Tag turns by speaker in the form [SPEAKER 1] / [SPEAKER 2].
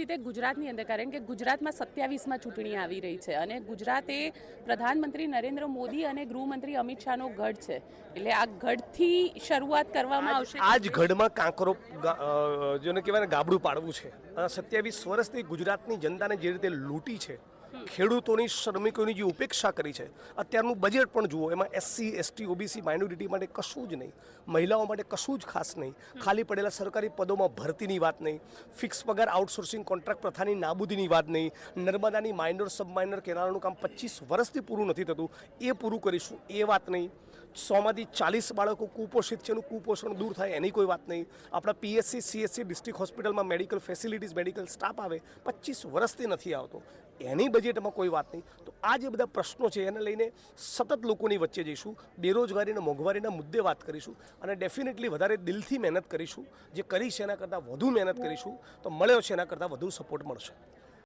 [SPEAKER 1] રીતે ગુજરાતની અંદર કારણ કે ગુજરાતમાં સત્યાવીસમાં ચૂંટણી આવી રહી છે અને ગુજરાત એ પ્રધાનમંત્રી નરેન્દ્ર મોદી અને ગૃહમંત્રી અમિત શાહનો ગઢ છે. એટલે આ ગઢથી શરૂઆત કરવામાં આવશે.
[SPEAKER 2] આ જ ઘડમાં કાંકરો જેને કહેવાય ગાબડું પાડવું છે. અને સત્યાવીસ વર્ષથી ગુજરાતની જનતાને જે રીતે લૂંટી છે ખેડૂતોની શ્રમિકોની જે ઉપેક્ષા કરી છે અત્યારનું બજેટ પણ જુઓ એમાં એસસી એસટી ઓબીસી માઇનોરિટી માટે કશું જ નહીં. મહિલાઓ માટે કશું જ ખાસ નહીં. ખાલી પડેલા સરકારી પદોમાં ભરતીની વાત નહીં. ફિક્સ પગાર આઉટસોર્સિંગ કોન્ટ્રાક્ટ પ્રથાની નાબૂદીની વાત નહીં. નર્મદાની માઇનર સબ માઇનર કેનાલનું કામ પચીસ વર્ષથી પૂરું નથી થતું. એ પૂરું કરીશું એ વાત નહીં. સોમાંથી ચાલીસ બાળકો કુપોષિત છે, એનું કુપોષણ દૂર થાય, એની કોઈ વાત નહીં. આપણા પીએસસી સીએસસી ડિસ્ટ્રિક્ટ હોસ્પિટલમાં મેડિકલ ફેસિલિટીઝ મેડિકલ સ્ટાફ આવે, પચીસ વર્ષથી નથી આવતો. એની બજેટમાં કોઈ વાત નહીં. તો આ જે બધા પ્રશ્નો છે, એને લઈને સતત લોકોની વચ્ચે જઈશું, બેરોજગારીના મોંઘવારીના મુદ્દે વાત કરીશું, અને ડેફિનેટલી વધારે દિલથી મહેનત કરીશું, જે કરી છે એના કરતાં વધુ મહેનત કરીશું, તો મળ્યો છે એના કરતાં વધુ સપોર્ટ મળશે.